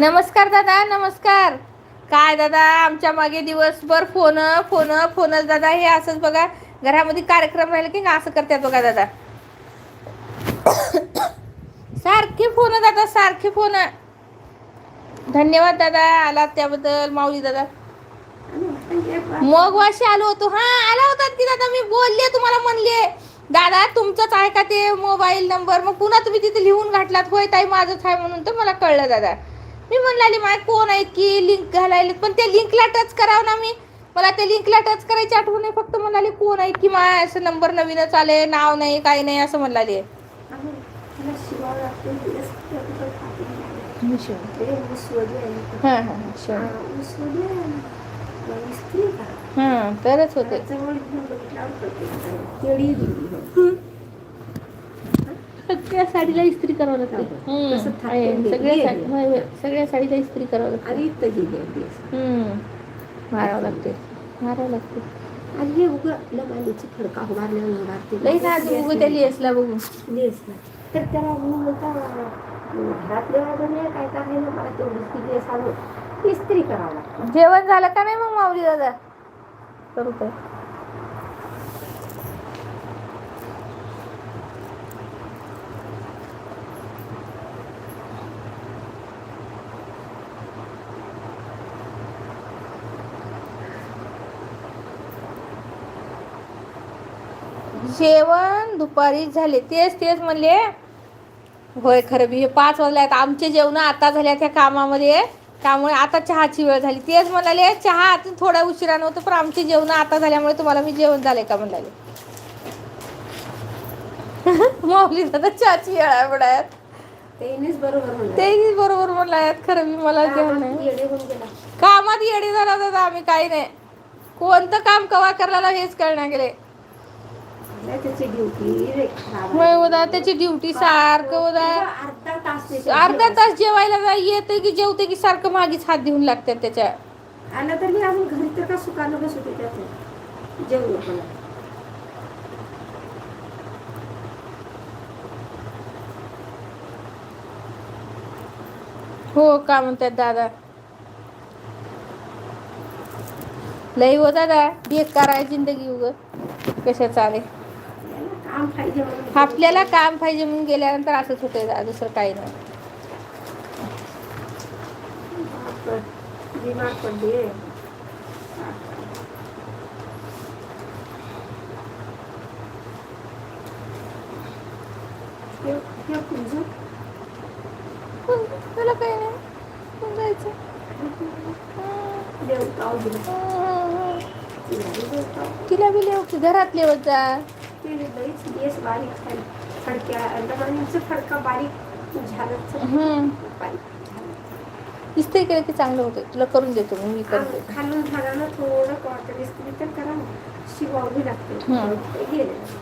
नमस्कार दादा नमस्कार. काय दादा आमच्या मागे दिवसभर फोन फोन फोनच दादा. हे असंच बघा घरामध्ये कार्यक्रम राहिले की असं करतात बघा दादा. सारखे फोन दादा सारखे फोन. धन्यवाद दादा आलात त्याबद्दल माऊली दादा. मग वाशी आलो होतो. हा आला होता की दादा मी बोलले तुम्हाला म्हणले. दादा तुमचंच आहे का ते मोबाईल नंबर? मग पुन्हा तुम्ही तिथे लिहून घातलात होय ताई माझंच आहे म्हणून तर मला कळलं दादा. मी म्हणले माय कोण आहेत की लिंक घालायला? पण ते लिंकला टच करावं ना मी. मला ते लिंकला टच करायची आठवण नाही फक्त म्हणाले कोण आहेत की माय असं नंबर नवीनच आले नाव नाही काही नाही असं म्हणाले. तरच होते. सगळ्या साडीला इस्त्री करावं लागते. तसं. घे- सगळ्या साडी होय, होय. सगळ्या साडीला इस्त्री करावं लागते. हम्म. मारावं लागते मारावं लागते आणि हे उगं लमालीची फडका लई ना बघू त्या लेसला बघू लेस ना. तर त्याला म्हणता घरातले काय काय ना मला तेवढीच ती लेस आणून इस्त्री करावं लागतं जेवण झालं का नाही मग माऊली दादा करू काय जेवण दुपारी झाले. तेच तेच म्हणले. होय खरं बी हे पाच वाजले आहेत आमचे जेवण आता झाल्या त्या कामामध्ये. त्यामुळे आता चहाची वेळ झाली. तेच म्हणाले चहा आता थोड्या उशिरा नव्हतं पण आमचे जेवण आता झाल्यामुळे तुम्हाला मी जेवण झालंय का? म्हणाले. माऊली दादा चहाची वेळ आहे म्हणायात तेनेच बरोबर म्हणलं. ते बरोबर म्हणलायत. खरं मी मला जेवण कामात येडे झाला दादा आम्ही काही नाही. कोणतं काम कवा करायला हेच कळणार गेले. त्याची ड्युटी. उदा त्याची ड्युटी सारखं उदा. अर्धा तास अर्धा. तास जेवायला जा येते की जेवते की सारखं मागीच हात देऊन लागतात त्याच्या. आलं तर मी अजून घरी तर का बसू त्याच्यात पण. हो का म्हणतात दादा? लई हो दादा. बेकार आहे जिंदगी उग. कशा चाले आपल्याला काम पाहिजे म्हणून. आपल्याला काम पाहिजे म्हणून गेल्यानंतर असंच दादा दुसरं काही नाही. तुला काही नाही. जायचं. तिला बी लेव घरात लेवत जा ते लईच केस बारीक झाले. फडक्या लहानचं फडका बारीक. झालंच. बारीक झालं. इस्त्री केलं की चांगलं होतं. तुला करून देतो मी करते. खालून झाडानं थोडं कॉटन इस्त्री तर करा. शिवावी लागते. गेलं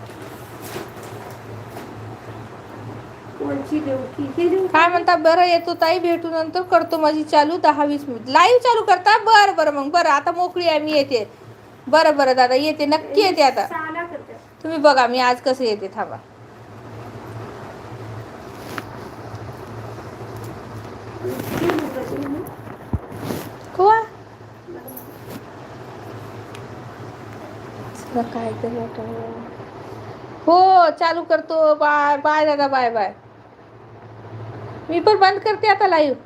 काय म्हणता? बरं येतो ताई भेटू नंतर. करतो माझी चालू दहा वीस मिनिट. लाईव्ह चालू करता? बरं बरं मग. बरं आता मोकळी आहे मी येते. बरं बरं दादा येते. नक्की येते आता. तुम्ही बघा मी आज कसं येते थांबा. काय हो चालू करतो. बाय बाय दादा बाय बाय. मी पण बंद करते आता लाईव्ह